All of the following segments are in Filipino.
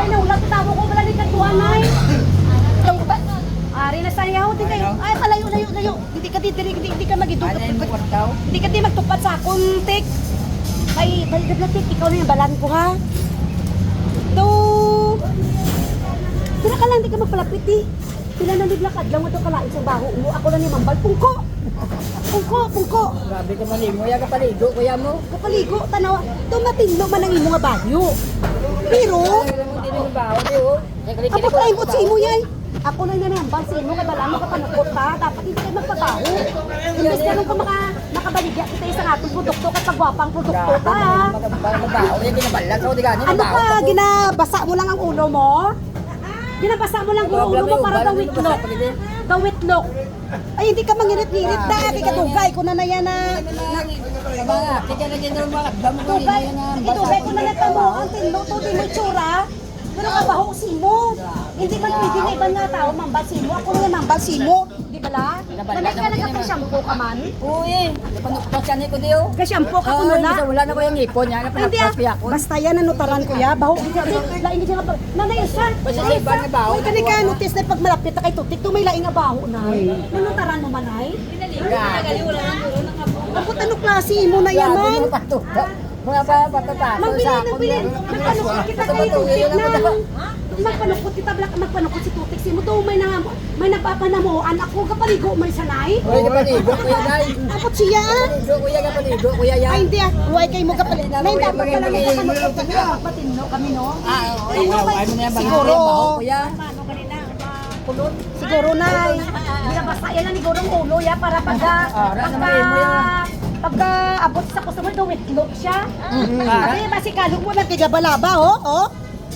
dugay na ulat tawo ko wala ni katuan nay. Ari na sayaw di kayo. Ay malayo layo layo. Hindi ka di hindi, hindi ka magidugay. Ano? Hindi ka di magtupad sa akong tik. Ay, balik na tik, ikaw na yung balan ko ha. Do. Tira ka lang, di ka magpalapit eh. Pila na niglakad lang ito kalain sa baho mo. Ako lang yung mambal. Pungko! Pungko, pungko. Grabe ka malimo. Yaga paligo, kuya mo. Kapaligo, tanaw. Tumatino man ang imo nga bagyo. Pero, Oh. Ako pa imot sa imo yan. Ako lang na nambal sa imo, kaya bala mo kapanukot ka. Dapat hindi kayo magpabaho. Imbes ganun ka maka, makabaligya kita sa atong produkto at pagwapang produkto ka. So, di gani, Ano ka, ginabasa mo lang ang ulo mo? Ginabasa mo lang ang ulo mo para daw witlok. Daw witlok. Ay, hindi ka mangirit-ngirit na. Kaya kadugay ko na na yan na. Kaya na. Dugay, Hindi na idugay ko na na mo. Ang tindo, to di mo itsura. Pero kabaho si mo. Hindi man pwede na ibang nga tao mambal si mo. Ako nga mambal si mo. Di ba la? Nanay ka nagka-shampoo ka man. Uy, panukpas yan ko di oh. Ka-shampoo ka kuno na. wala na ko yung ipon niya. Hindi ah. ko. Basta yan ang nutaran ko ya. Baho lain siya nga. Nanay iba nga baho. Uy kani ka notice na pag malapit na kay tutik laing nga baho na. Nanutaran mo man ay. Ang puta no klase mo na yan man. Mga pa patapato Magbili sa na ako. bili. Magpanukot kita kay tutik na. Magpanukot kita black magpanukot si tutik si mo to may na may napapanamuan ako kapaligo may sanay. Uy, kapaligo, kuya day. Apot siya. Kapaligo, kuya, kapaligo, kuya yan. Ay hindi ah, huwag kayo mo kapalit. Nay dapat ka lang nakapanukot kami. Patino kami no. Ah, ay, ay, mo na yan, Siguro. kuya. Kulot. Siguro na. Binabasa yan lang ni Gorong ulo ya para pagka Ah, pagka namayin mo yan. Pagka abot sa customer do witlog siya. Mm. Kasi masikalo mo na kigabalaba oh. Oh.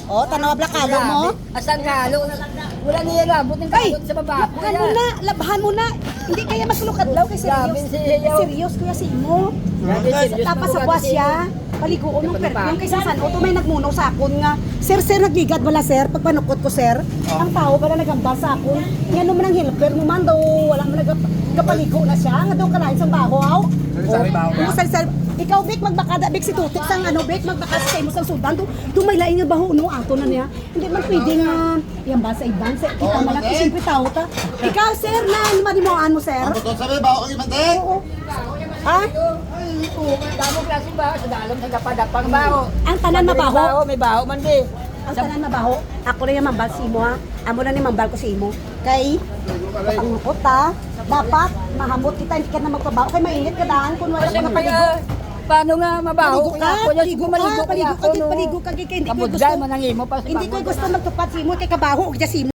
Oh, tanaw blakalo mo. Asang kalo. Wala niya labot ng Ay, kalot sa baba. labhan mo na, labhan mo na. Hindi kaya maglukadlaw kay Grabe serious. Serious kuya si mo. Tapos sa buwas si siya, paliguon ng perfume kaysa san o may nagmunaw sa akon nga. Sir, sir, nagligad wala sir, pag panukot ko sir. Ang tao pala nagambal sa akon. Yan naman ang helper mo man daw, wala man nagapaligo na siya. Nga daw kalain sa baho, aw. Sari-sari baho na. Sari-sari. Ikaw, Vic, magbakada, Vic, si Tutik sang ano, Vic, magbakada sa imo sang sudan. Do, dumay nga baho, no, ato na niya. Hindi man pwede nga, yan ba, sa iban, sa kita man ako, siyempre tao ta. Ikaw, sir, na, manimuan mo, sir. Ang buto sabi, baho kang ibante. Oo. Ha? Damo klase ba? Sa dalom sa dapadapang baho. Ang tanan mabaho. Baho, may baho man di. Ang tanan mabaho. Ako na yung mambal si mo ha. Amo na ni mambal ko si imo. Kay pangukot ha. Dapat mahamot kita hindi ka na magpabaho. Kay mainit ka daan kung wala ka na paligo. paano nga mabaho? Paligo ka, paligo ka, paligo ka, paligo ka. Kay hindi ko gusto. manangimo pa sa Hindi ko gusto magtupad si mo kay kabaho og si mo.